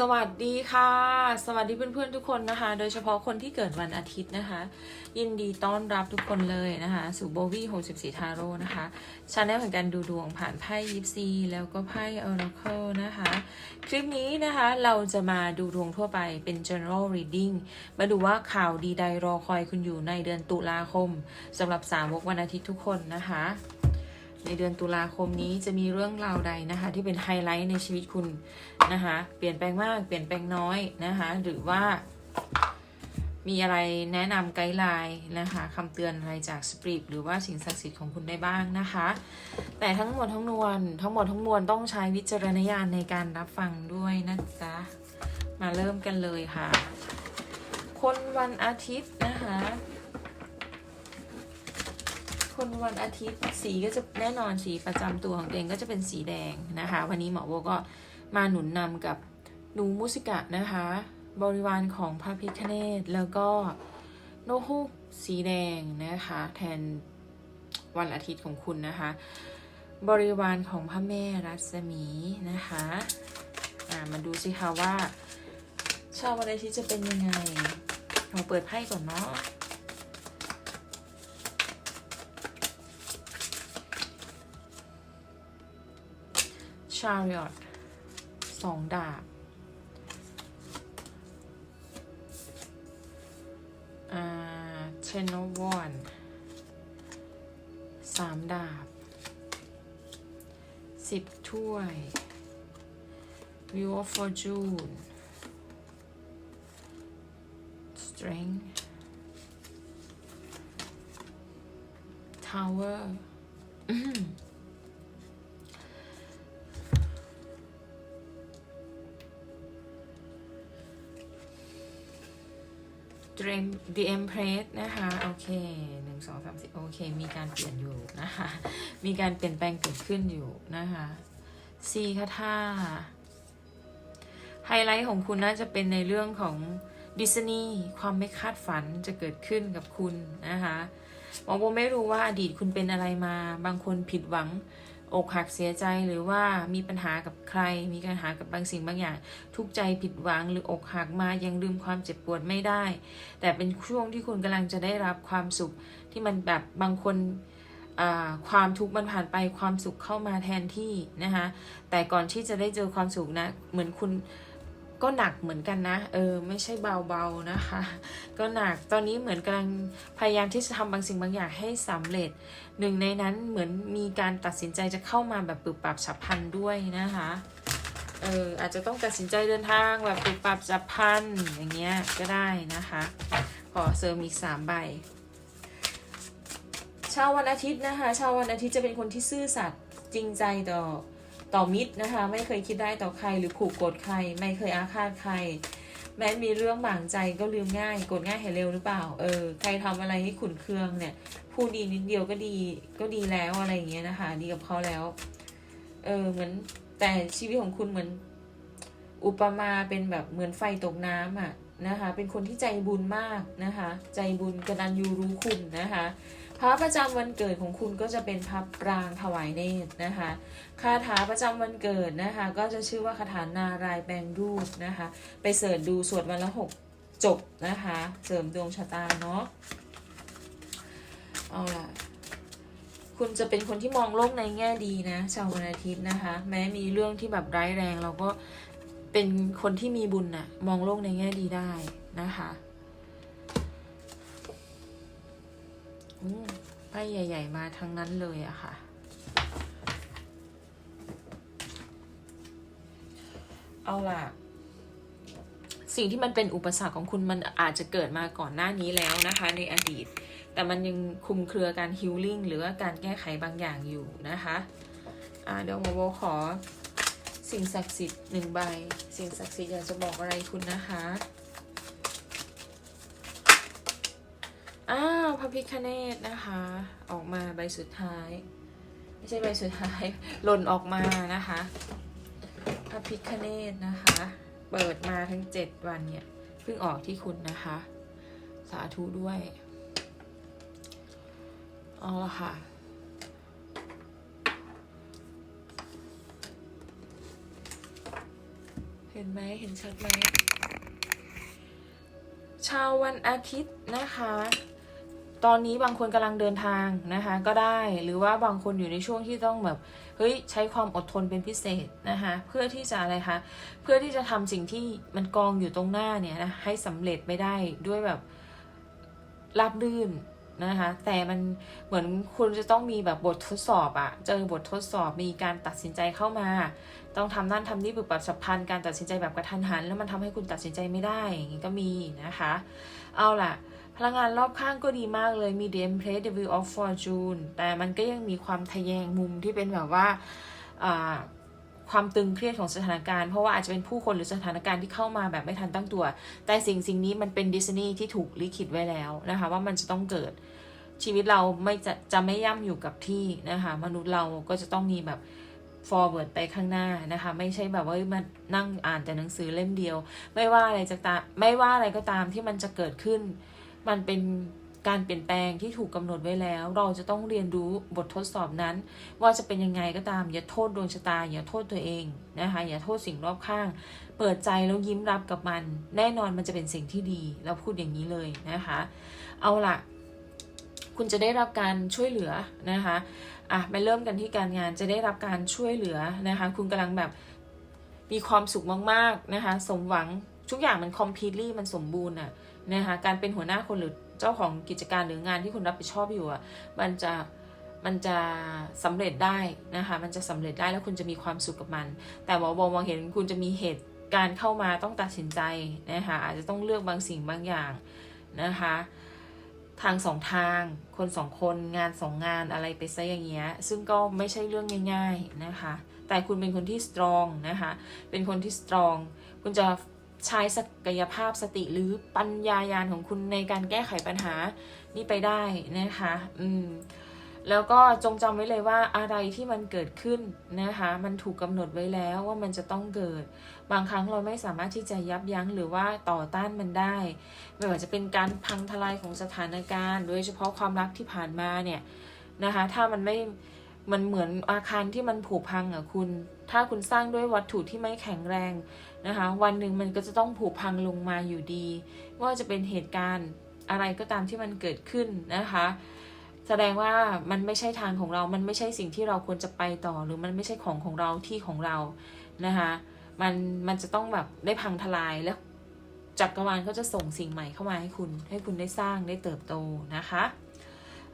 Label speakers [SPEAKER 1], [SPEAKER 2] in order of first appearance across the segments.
[SPEAKER 1] สวัสดีค่ะ สวัสดีเพื่อนๆทุกคนนะคะ โดยเฉพาะคนที่เกิดวันอาทิตย์นะคะ ยินดีต้อนรับทุกคนเลยนะคะ สู่โบวี่64ทาโร่นะคะชาแนลแห่งการดูดวงผ่านไพ่ยิปซีแล้วก็ไพ่ออราเคิลนะคะ คลิปนี้นะคะเราจะมาดูดวงทั่วไปเป็น general reading มาดูว่าข่าวดีใดรอคอยคุณอยู่ในเดือนตุลาคมสำหรับสาวกวันอาทิตย์ทุกคนนะคะ ในเดือนตุลาคมนี้จะมีเรื่องราวใดนะคะ ที่เป็นไฮไลท์ในชีวิตคุณนะคะ เปลี่ยนแปลงมากเปลี่ยนแปลงน้อยนะคะ หรือว่า มีอะไรแนะนำไกด์ไลน์นะคะคำเตือนอะไรจากสปริตหรือว่าสิ่งศักดิ์สิทธิ์ของคุณได้บ้างนะคะ แต่ทั้งหมดทั้งมวลทั้งหมดทั้งมวลต้องใช้วิจารณญาณในการรับฟังด้วยนะจ๊ะมาเริ่มกันเลยค่ะ คนวันอาทิตย์นะคะ คนวันอาทิตย์สีก็จะแน่นอนสีประจำตัวของตัวเองก็จะเป็นสีแดงนะคะ วันนี้หมอโบก็มาหนุนนำกับหนูมุสิกะนะคะ บริวารของพระพิฆเนศแล้วก็โนฮุกสีแดงนะคะ แทนวันอาทิตย์ของคุณนะคะ บริวารของพระแม่รัศมีนะคะมาดูสิคะว่า ชาววันอาทิตย์จะเป็นยังไงเราเปิดไพ่ก่อนเนาะ ชาริอตสองดาบอ่าเชนโนวอนสามดาบสิบถ้วย Wheel of Fortune Strength Tower The Empress นะคะโอเคหนึ่งสองสามสี่โอเค มีการเปลี่ยนอยู่นะคะ มีการเปลี่ยนแปลงเกิดขึ้นอยู่นะคะซีคาท่าไฮไลท์ของคุณน่าจะเป็นในเรื่องของดิสนีย์ความไม่คาดฝันจะเกิดขึ้นกับคุณนะคะหมอโบไม่รู้ว่าอดีตคุณเป็นอะไรมา บางคนผิดหวัง อกหักเสียใจหรือว่ามีปัญหากับใคร มีปัญหากับบางสิ่งบางอย่าง ทุกใจผิดหวังหรืออกหักมายังลืมความเจ็บปวดไม่ได้ แต่เป็นช่วงที่คุณกำลังจะได้รับความสุขที่มันแบบบางคนความทุกข์มันผ่านไปความสุขเข้ามาแทนที่นะคะแต่ก่อนที่จะได้เจอความสุขนะเหมือนคุณก็หนักเหมือนกันนะ เออ ไม่ใช่เบาๆนะคะ ก็หนักตอนนี้เหมือนกำลังพยายามที่จะทำบางสิ่งบางอย่างให้สำเร็จ หนึ่งในนั้นเหมือนมีการตัดสินใจจะเข้ามาแบบปรับปรับฉับพลันด้วยนะคะเอออาจจะต้องตัดสินใจเดินทางแบบปรับปรับฉับพลันอย่างเงี้ยก็ได้นะคะ ขอเสริมอีกสามใบชาววันอาทิตย์นะคะชาววันอาทิตย์จะเป็นคนที่ซื่อสัตย์จริงใจต่อต่อมิตรนะคะ ไม่เคยคิดได้ต่อใครหรือผูกกดใคร ไม่เคยอาฆาตใคร แม้มีเรื่องบางใจก็ลืมง่ายกดง่ายเห็นเร็วหรือเปล่า เออ ใครทำอะไรให้ขุนเคืองเนี่ย พูดดีนิดเดียวก็ดีก็ดีแล้วอะไรอย่างเงี้ยนะคะ ดีกับเขาแล้ว เออเหมือนแต่ชีวิตของคุณเหมือน อุปมาเป็นแบบเหมือนไฟตกน้ำอะ นะคะเป็นคนที่ใจบุญมากนะคะใจบุญกตัญญูรู้คุณนะคะพระประจำวันเกิดของคุณก็จะเป็นพระปรางถวายเนตรนะคะคาถาประจำวันเกิดนะคะก็จะชื่อว่าคาถานารายแปลงรูปนะคะไปเสิร์ชดูสวดวันละหกจบนะคะเสริมดวงชะตาเนาะเอาล่ะคุณจะเป็นคนที่มองโลกในแง่ดีนะชาววันอาทิตย์นะคะ แม้มีเรื่องที่แบบร้ายแรงเราก็ เป็นคนที่มีบุญน่ะ มองโลกในแง่ดีได้นะคะอืมไพ่ใหญ่ ๆ มาทั้งนั้นเลยอะค่ะ เอาล่ะ สิ่งที่มันเป็นอุปสรรคของคุณมันอาจจะเกิดมาก่อนหน้านี้แล้วนะคะ ในอดีต แต่มันยังคุมเครือการฮิลลิ่งหรือว่าการแก้ไขบางอย่างอยู่นะคะ อ่าเดี๋ยวโมโบขอ สิ่งศักดิ์สิทธิ์หนึ่งใบ สิ่งศักดิ์สิทธิ์อยากจะบอกอะไรคุณนะคะอ้าวพระพิคเนตนะคะ ออกมาใบสุดท้าย ไม่ใช่ใบสุดท้ายหล่นออกมานะคะพระพิคเนตนะคะ เปิดมาทั้งเจ็ดวันเนี่ยเพิ่งออกที่คุณนะคะ สาธุด้วยเอาละค่ะ เห็นไหมเห็นชัดไหมชาววันอาทิตย์นะคะ ตอนนี้บางคนกำลังเดินทางนะคะ ก็ได้หรือว่าบางคนอยู่ในช่วงที่ต้องแบบเฮ้ยใช้ความอดทนเป็นพิเศษนะคะ เพื่อที่จะอะไรคะเพื่อที่จะทำสิ่งที่มันกองอยู่ตรงหน้าเนี่ยนะให้สำเร็จไม่ได้ด้วยแบบราบรื่น นะคะ แต่มันเหมือนคุณจะต้องมีแบบบททดสอบอะเจอบททดสอบมีการตัดสินใจเข้ามา ต้องทำนั่นทำนี่ปรับปรับฉับพลันการตัดสินใจแบบกระทันหัน แล้วมันทำให้คุณตัดสินใจไม่ได้อย่างนี้ก็มีนะคะ เอาล่ะ พลังงานรอบข้างก็ดีมากเลยมี The Empress The Wheel of Fortune แต่มันก็ยังมีความทะแยงมุมที่เป็นแบบว่าอ่า ความตึงเครียดของสถานการณ์ เพราะว่าอาจจะเป็นผู้คนหรือสถานการณ์ที่เข้ามาแบบไม่ทันตั้งตัว แต่สิ่งสิ่งนี้มันเป็นดิสนีย์ที่ถูกลิขิตไว้แล้วนะคะ ว่ามันจะต้องเกิดชีวิตเราไม่จะจะไม่ย่ำอยู่กับที่นะคะ มนุษย์เราก็จะต้องมีแบบ forward ไปข้างหน้านะคะ ไม่ใช่แบบว่ามานั่งอ่านแต่หนังสือเล่มเดียว ไม่ว่าอะไรจะตามไม่ว่าอะไรก็ตามที่มันจะเกิดขึ้น มันเป็น การเปลี่ยนแปลงที่ถูกกำหนดไว้แล้ว เราจะต้องเรียนรู้บททดสอบนั้น ว่าจะเป็นยังไงก็ตาม อย่าโทษดวงชะตา อย่าโทษตัวเองนะคะอย่าโทษสิ่งรอบข้าง เปิดใจแล้วยิ้มรับกับมัน แน่นอนมันจะเป็นสิ่งที่ดีเราพูดอย่างนี้เลยนะคะ เอาล่ะคุณจะได้รับการช่วยเหลือนะคะอะมาเริ่มกันที่การงานจะได้รับการช่วยเหลือนะคะ คุณกำลังแบบมีความสุขมากๆนะคะ สมหวังทุกอย่างมัน completely มันสมบูรณ์อะนะคะการเป็นหัวหน้าคนหรือ เจ้าของกิจการหรืองานที่คุณรับผิดชอบอยู่อะมันจะมันจะสำเร็จได้นะคะ มันจะสำเร็จได้แล้วคุณจะมีความสุขกับมัน แต่หมอบอกมองเห็นคุณจะมีเหตุการณ์เข้ามาต้องตัดสินใจนะคะอาจจะต้องเลือกบางสิ่งบางอย่างนะคะทางสองทางคนสองคนงานสองงานอะไรไปซะอย่างเงี้ยซึ่งก็ไม่ใช่เรื่องง่าย ๆนะคะ แต่คุณเป็นคนที่สตรองนะคะเป็นคนที่สตรองคุณจะ ใช้ศักยภาพสติหรือปัญญายาณของคุณในการแก้ไขปัญหานี่ไปได้นะคะ อืม แล้วก็จงจำไว้เลยว่าอะไรที่มันเกิดขึ้นนะคะ มันถูกกำหนดไว้แล้วว่ามันจะต้องเกิด บางครั้งเราไม่สามารถที่จะยับยั้งหรือว่าต่อต้านมันได้ ไม่ว่าจะเป็นการพังทลายของสถานการณ์ โดยเฉพาะความรักที่ผ่านมาเนี่ยนะคะ ถ้ามันไม่มันเหมือนอาคารที่มันผุพังอะคุณ ถ้าคุณสร้างด้วยวัตถุที่ไม่แข็งแรง นะคะ วันหนึ่งมันก็จะต้องผุพังลงมาอยู่ดี ว่าจะเป็นเหตุการณ์อะไรก็ตามที่มันเกิดขึ้นนะคะ แสดงว่ามันไม่ใช่ทางของเรา มันไม่ใช่สิ่งที่เราควรจะไปต่อ หรือมันไม่ใช่ของของเราที่ของเรานะคะ มันมันจะต้องแบบได้พังทลายแล้วจักรวาลก็จะส่งสิ่งใหม่เข้ามาให้คุณ ให้คุณได้สร้างได้เติบโตนะคะ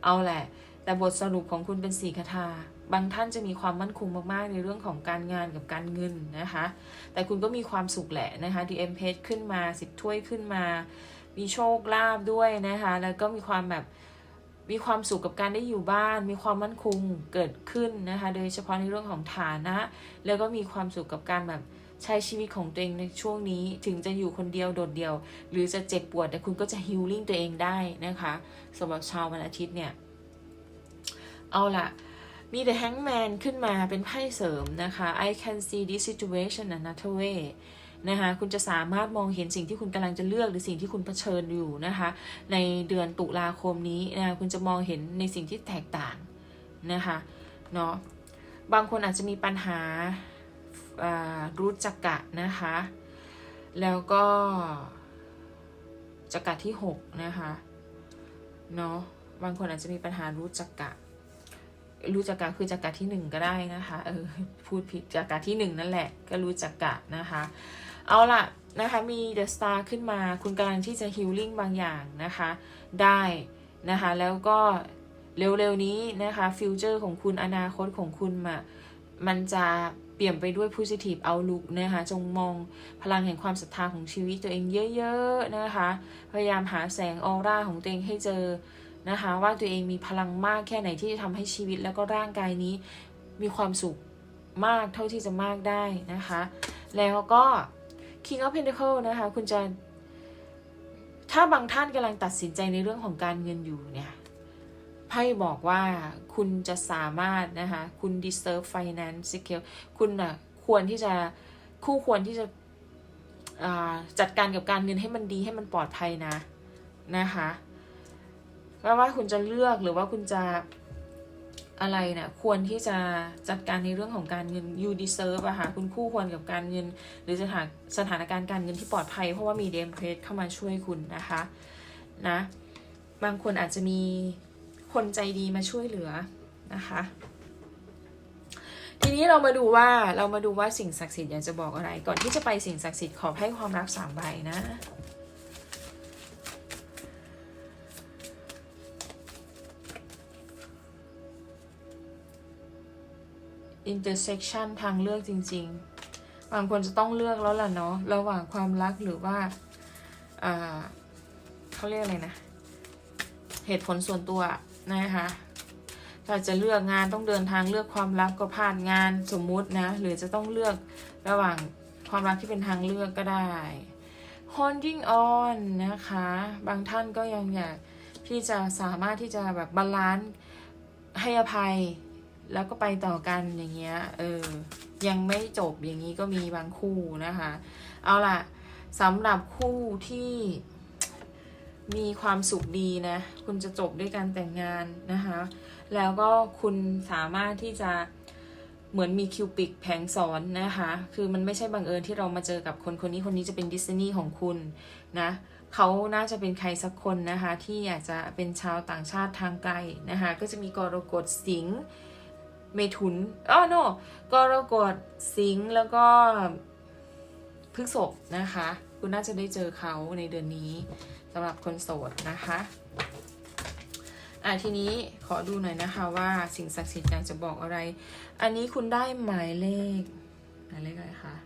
[SPEAKER 1] เอาแหละ แต่บทสรุปของคุณเป็นสี่คาถา บางท่านจะมีความมั่นคงมากๆ ในเรื่องของการงานกับการเงินนะคะ แต่คุณก็มีความสุขแหละนะคะ DM p a g e ขึ้นมาสิบถ้วยขึ้นมา มีโชคลาภด้วยนะคะ แล้วก็มีความแบบมีความสุขกับการได้อยู่บ้าน มีความมั่นคงเกิดขึ้นนะคะ โดยเฉพาะในเรื่องของฐานะ แล้วก็มีความสุขกับการแบบใช้ชีวิตของตัวเองในช่วงนี้ถึงจะอยู่คนเดียวโดดเดี่ยว หรือจะเจ็บปวดแต่คุณก็จะฮิลลิ่งตัวเองได้นะคะสำหรับชาววันอาทิตย์เนี่ย เอาล่ะ มี The Hangman ขึ้นมาเป็นไพ่เสริมนะคะ I can see this situation another way นะคะคุณจะสามารถมองเห็นสิ่งที่คุณกำลังจะเลือกหรือสิ่งที่คุณเผชิญอยู่นะคะ ในเดือนตุลาคมนี้นะคะคุณจะมองเห็นในสิ่งที่แตกต่างนะคะเนาะบางคนอาจจะมีปัญหาารู้จักกะนะคะ แล้วก็จักระที่หกนะคะเนาะบางคนอาจจะมีปัญหารู้จักกะ รู้จักกะคือจักระที่หนึ่งก็ได้นะคะเออพูดผิดจักระที่หนึ่งนั่นแหละก็รู้จักกะนะคะ เอาล่ะนะคะมีเดอะสตาร์ขึ้นมาคุณกำลังที่จะฮิลลิ่งบางอย่างนะคะได้นะคะแล้วก็เร็วๆนี้นะคะฟิวเจอร์ของคุณอนาคตของคุณมามันจะเปลี่ยนไปด้วย positive outlook นะคะจงมองพลังแห่งความศรัทธาของชีวิตตัวเองเยอะๆนะคะพยายามหาแสงออร่าของตัวเองให้เจอ นะคะว่าตัวเองมีพลังมากแค่ไหนที่จะทำให้ชีวิตแล้วก็ร่างกายนี้มีความสุขมากเท่าที่จะมากได้นะคะ แล้วก็ King of Pentacle นะคะ คุณจะ ถ้าบางท่านกำลังตัดสินใจในเรื่องของการเงินอยู่เนี่ยไพ่บอกว่าคุณจะสามารถนะคะ คุณ deserve finance secure คุณน่ะควรที่จะคู่ควรที่จะจัดการกับการเงินให้มันดีให้มันปลอดภัยนะนะคะ ไม่ว่าคุณจะเลือกหรือว่าคุณจะอะไรเนะี่ยควรที่จะจัดการในเรื่องของการเงิน you deserve อะค่ะคุณคู่ควรกับการเงิน หรือสถานสถานการณ์การเงินที่ปลอดภัย เพราะว่ามีเดมเพรสเข้ามาช่วยคุณนะคะนะบางคนอาจจะมีคนใจดีมาช่วยเหลือนะคะ ทีนี้เรามาดูว่าเรามาดูว่าสิ่งศักดิ์สิทธิ์อยากจะบอกอะไร ก่อนที่จะไปสิ่งศักดิ์สิทธิ์ขอให้ความรักสามใบนะ intersection ทางเลือกจริง ๆ บางคนจะต้องเลือกแล้วล่ะเนาะระหว่างความรักหรือว่าอ่าเขาเรียกอะไรนะ เหตุผลส่วนตัวนะคะถ้าจะเลือกงานต้องเดินทางเลือกความรักก็ผ่านงานสมมุตินะ หรือจะต้องเลือกระหว่างความรักที่เป็นทางเลือกก็ได้ holding on นะคะ บางท่านก็ยังอยากที่จะสามารถที่จะแบบบาลานซ์ให้อภัย แล้วก็ไปต่อกันอย่างเงี้ย เออ ยังไม่จบอย่างนี้ก็มีบางคู่นะคะ เอาล่ะสำหรับคู่ที่มีความสุขดีนะ คุณจะจบด้วยการแต่งงานนะคะ แล้วก็คุณสามารถที่จะเหมือนมีคิวปิกแผงสอนนะคะ คือมันไม่ใช่บังเอิญที่เรามาเจอกับคนคนนี้คนนี้จะเป็นดิสนีย์ของคุณนะ เขาน่าจะเป็นใครสักคนนะคะ ที่อากจะเป็นชาวต่างชาติทางไกลนะคะ ก็จะมีกรกฎสิงห์ เมถุนอ๋อ no กรกฎสิงห์แล้วก็พฤษภนะคะ คุณน่าจะได้เจอเขาในเดือนนี้สำหรับคนโสดนะคะอะทีนี้ขอดูหน่อยนะคะว่าสิ่งศักดิ์สิทธิ์อยากจะบอกอะไร อันนี้คุณได้หมายเลขหมายเลขอะไรคะ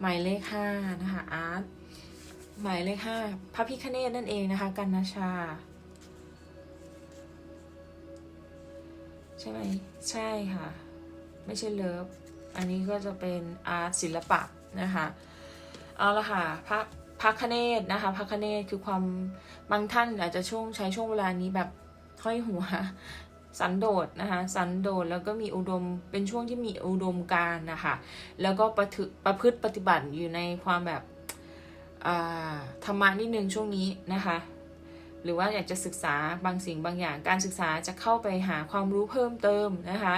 [SPEAKER 1] หมายเลขห้านะคะอาร์ตหมายเลขห้าพระพิคเนตนั่นเองนะคะกันนาชา ช่ไหมใช่ค่ะ ไม่ใช่เลิฟ อันนี้ก็จะเป็นอาร์ตศิลปะนะคะ เอาละค่ะพระพระคเนตนะคะพระคเนตคือความบางท่านอาจจะช่วงใช้ช่วงเวลานี้แบบห้อยหัวสันโดษนะคะสันโดษแล้วก็มีอุดมเป็นช่วงที่มีอุดมการนะคะแล้วก็ประถึประพฤติปฏิบัติอยู่ในความแบบธรรมะนิดนึงช่วงนี้นะคะ หรือว่าอยากจะศึกษาบางสิ่งบางอย่าง การศึกษาจะเข้าไปหาความรู้เพิ่มเติมนะคะ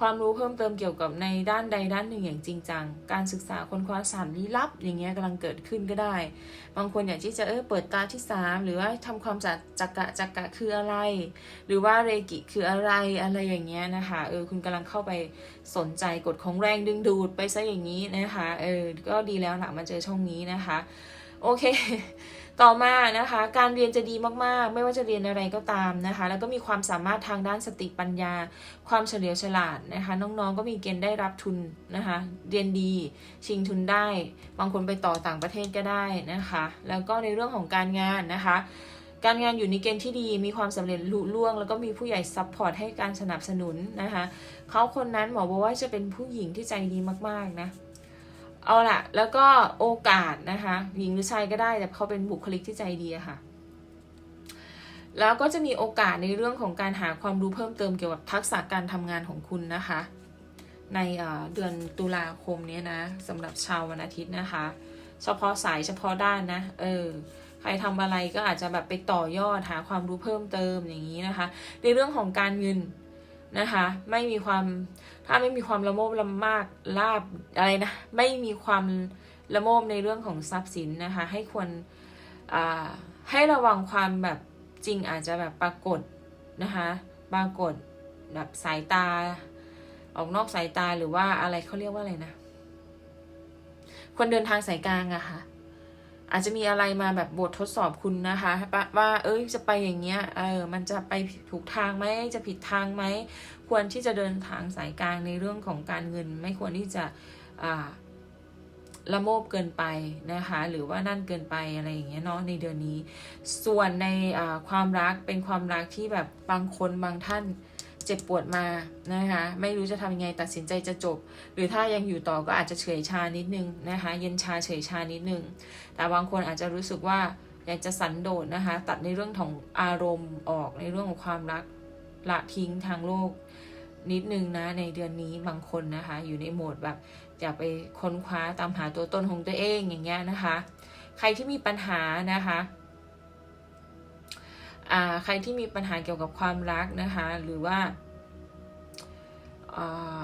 [SPEAKER 1] ความรู้เพิ่มเติมเกี่ยวกับในด้านใดด้านหนึ่งอย่างจริงจัง การศึกษาค้นคว้าสารลี้ลับ อย่างเงี้ยกำลังเกิดขึ้นก็ได้ บางคนอยากที่จะเออเปิดตาที่สามหรือว่าทำความจักจักกะจักกะคืออะไร หรือว่าเรกิคืออะไรอะไรอย่างเงี้ยนะคะเออคุณกำลังเข้าไปสนใจกฎของแรงดึงดูดไปซะอย่างนี้นะคะเออก็ดีแล้วล่ะมาเจอช่องนี้นะคะ โอเค ต่อมานะคะการเรียนจะดีมากๆ ไม่ว่าจะเรียนอะไรก็ตามนะคะ แล้วก็มีความสามารถทางด้านสติปัญญา ความเฉลียวฉลาดนะคะ น้องๆก็มีเกณฑ์ได้รับทุนนะคะ เรียนดีชิงทุนได้ บางคนไปต่อต่างประเทศก็ได้นะคะ แล้วก็ในเรื่องของการงานนะคะการงานอยู่ในเกณฑ์ที่ดีมีความสำเร็จลุล่วง แล้วก็มีผู้ใหญ่ซัพพอร์ตให้การสนับสนุนนะคะเขาคนนั้นหมอบอกว่าจะเป็นผู้หญิงที่ใจดีมากๆนะ เอาล่ะแล้วก็โอกาสนะคะ หญิงหรือชายก็ได้แต่เขาเป็นบุคลิกที่ใจดีค่ะ แล้วก็จะมีโอกาสในเรื่องของการหาความรู้เพิ่มเติมเกี่ยวกับทักษะการทำงานของคุณนะคะ ในเเดือนตุลาคมนี้นะสำหรับชาววันอาทิตย์นะคะ เฉพาะสายเฉพาะด้านนะ เออใครทำอะไรก็อาจจะแบบไปต่อยอดหาความรู้เพิ่มเติมอย่างนี้นะคะ ในเรื่องของการเงิน นะคะ ไม่มีความถ้าไม่มีความละโมบละมากลาบอะไรนะ ไม่มีความละโมบในเรื่องของทรัพย์สินนะคะ ให้ควรให้ระวังความแบบจริงอาจจะแบบปรากฏนะคะปรากฏแบบสายตา ออกนอกสายตาหรือว่าอะไรเขาเรียกว่าอะไรนะควรเดินทางสายกลางอะค่ะ อาจจะมีอะไรมาแบบบททดสอบคุณนะคะว่าเอ้ยจะไปอย่างเงี้ยเออมันจะไปถูกทางไหมจะผิดทางไหมควรที่จะเดินทางสายกลางในเรื่องของการเงิน ไม่ควรที่จะละโมบเกินไปนะคะ หรือว่านั่นเกินไปอะไรอย่างเงี้ยเนาะในเดือนนี้ ส่วนในความรักเป็นความรักที่แบบบางคนบางท่าน เจ็บปวดมานะคะ ไม่รู้จะทำยังไงตัดสินใจจะจบ หรือถ้ายังอยู่ต่อก็อาจจะเฉยชานิดนึงนะคะ เย็นชาเฉยชานิดนึง แต่บางคนอาจจะรู้สึกว่าอยากจะสันโดษนะคะ ตัดในเรื่องของอารมณ์ออกในเรื่องของความรักละทิ้งทางโลกนิดนึงนะในเดือนนี้บางคนนะคะ อยู่ในโหมดแบบอยากไปค้นคว้าตามหาตัวตนของตัวเองอย่างเงี้ยนะคะ ใครที่มีปัญหานะคะ ใครที่มีปัญหาเกี่ยวกับความรักนะคะ หรือว่าอ่อ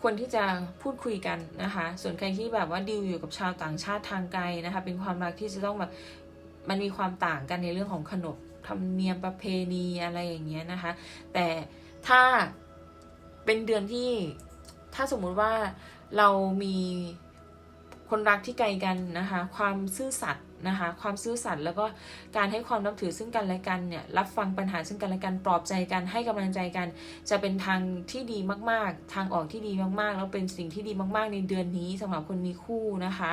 [SPEAKER 1] ควรที่จะพูดคุยกันนะคะ ส่วนใครที่แบบว่าดิวอยู่กับชาวต่างชาติทางไกลนะคะ เป็นความรักที่จะต้องแบบมันมีความต่างกันในเรื่องของขนบธรรมเนียมประเพณีอะไรอย่างเงี้ยนะคะ แต่ถ้าเป็นเดือนที่ถ้าสมมุติว่าเรามีคนรักที่ไกลกันนะคะ ความซื่อสัตย์ นะคะ ความซื่อสัตย์แล้วก็การให้ความนับถือซึ่งกันและกันเนี่ย รับฟังปัญหาซึ่งกันและกัน ปลอบใจกัน ให้กำลังใจกัน จะเป็นทางที่ดีมาก ๆ ทางออกที่ดีมากๆ แล้วเป็นสิ่งที่ดีมาก ๆ ในเดือนนี้สำหรับคนมีคู่นะคะ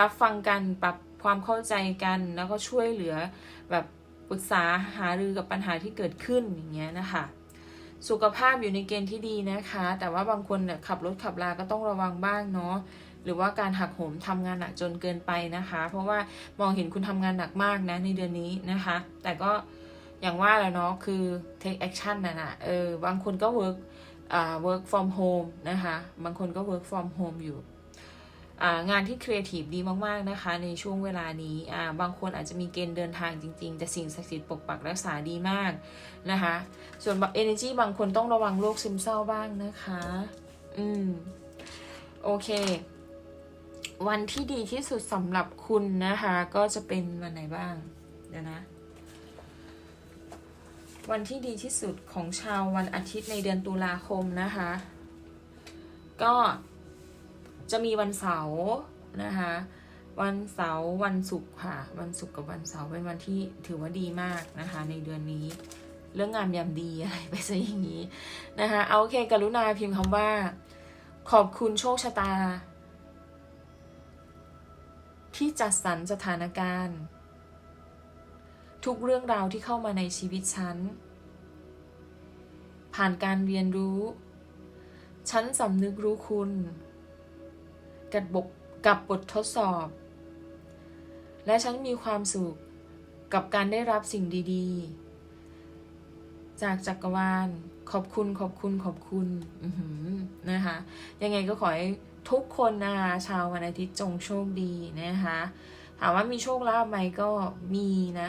[SPEAKER 1] รับฟังกัน ปรับความเข้าใจกัน แล้วก็ช่วยเหลือแบบปรึกษาหารือกับปัญหาที่เกิดขึ้นอย่างเงี้ยนะคะสุขภาพอยู่ในเกณฑ์ที่ดีนะคะ แต่ว่าบางคนเนี่ยขับรถขับลาก็ต้องระวังบ้างเนาะ หรือว่าการหักโหมทำงานหนักจนเกินไปนะคะ เพราะว่ามองเห็นคุณทำงานหนักมากนะในเดือนนี้นะคะ แต่ก็อย่างว่าแล้วเนาะคือ take action นะนะเออบางคนก็ work อ่า work from home นะคะ บางคนก็ work from home อยู่อ่างานที่ครีเอทีฟดีมาก ๆ นะคะ ในช่วงเวลานี้อ่าบางคนอาจจะมีเกณฑ์เดินทางจริง ๆ แต่สิ่งศักดิ์สิทธิ์ปกปักรักษาดีมากนะคะ ส่วน energy บางคนต้องระวังโรคซึมเศร้าบ้างนะคะ อืม โอเค วันที่ดีที่สุดสำหรับคุณนะคะ ก็จะเป็นวันไหนบ้าง เดี๋ยวนะ วันที่ดีที่สุดของชาววันอาทิตย์ในเดือนตุลาคมนะคะ ก็จะมีวันเสาร์นะคะวันเสาร์วันศุกร์ค่ะ วันศุกร์กับวันเสาร์เป็นวันที่ถือว่าดีมากนะคะ ในเดือนนี้ เรื่องงามยามดีอะไรไปซะอย่างนี้นะคะเอาโอเคกรุณาพิมพ์คำว่า ขอบคุณโชคชะตา ที่จัดสรรสถานการณ์ ทุกเรื่องราวที่เข้ามาในชีวิตฉัน ผ่านการเรียนรู้ ฉันสำนึกรู้คุณกับบกกับบททดสอบ และฉันมีความสุขกับการได้รับสิ่งดีๆ จากจักรวาล ขอบคุณขอบคุณขอบคุณนะคะยังไงก็ขอให้ ทุกคนนะคะชาววันอาทิตย์จงโชคดีนะคะ ถามว่ามีโชคลาภไหมก็มีนะ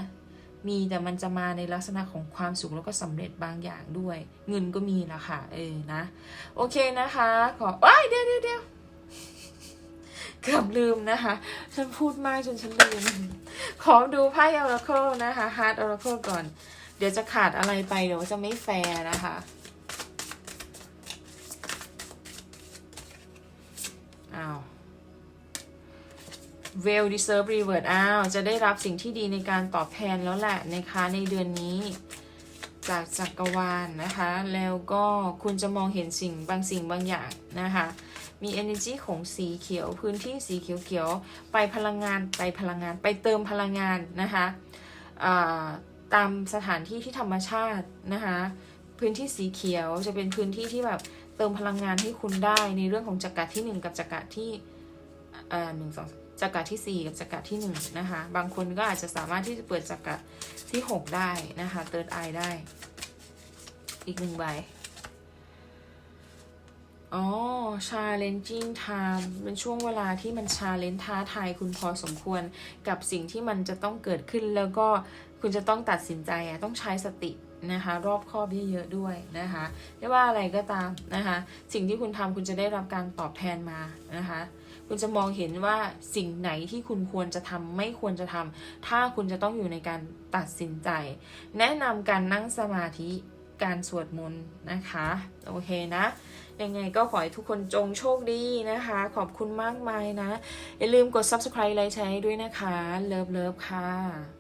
[SPEAKER 1] มีแต่มันจะมาในลักษณะของความสุขแล้วก็สำเร็จบางอย่างด้วย เงินก็มีละค่ะ เออนะ โอเคนะคะ ขอว้ายเดี๋ยวเดี๋ยวเดียวเกือบลืมนะคะ ฉันพูดมากจนฉันลืม ขอดูไพ่ Oracle นะคะ Heart Oracle ก่อน เดี๋ยวจะขาดอะไรไปเดี๋ยวจะไม่แฟร์นะคะ อ้าว well deserve reward อ้าว จะได้รับสิ่งที่ดีในการตอบแทนแล้วแหละนะคะในเดือนนี้ จากจักรวาลนะคะ แล้วก็คุณจะมองเห็นสิ่งบางสิ่งบางอย่างนะคะมี energy ของสีเขียวพื้นที่สีเขียวๆไปพลังงานไปพลังงานไปเติมพลังงานนะคะตามสถานที่ที่ธรรมชาตินะคะพื้นที่สีเขียวจะเป็นพื้นที่ที่แบบ เติมพลังงานให้คุณได้ในเรื่องของจักรที่หนึ่งกับจักรที่เอ่อหนึ่งสองจักรที่สี่กับจักรที่หนึ่งนะคะบางคนก็อาจจะสามารถที่จะเปิดจักรที่หกได้นะคะ third eye ได้อีกหนึ่งใบอ๋อ challenging time เป็นช่วงเวลาที่มัน challenge ท้าทายคุณพอสมควรกับสิ่งที่มันจะต้องเกิดขึ้นแล้วก็คุณจะต้องตัดสินใจอะต้องใช้สติ นะคะ รอบคอบเยอะๆด้วยนะคะไม่ว่าอะไรก็ตามนะคะ สิ่งที่คุณทำคุณจะได้รับการตอบแทนมานะคะ คุณจะมองเห็นว่าสิ่งไหนที่คุณควรจะทำไม่ควรจะทำถ้าคุณจะต้องอยู่ในการตัดสินใจ แนะนำการนั่งสมาธิการสวดมนต์นะคะ โอเคนะ ยังไงก็ขอให้ทุกคนจงโชคดีนะคะ ขอบคุณมากมายนะ อย่าลืมกด subscribe ไลค์แชร์ด้วยนะคะ เลิฟเลิฟค่ะ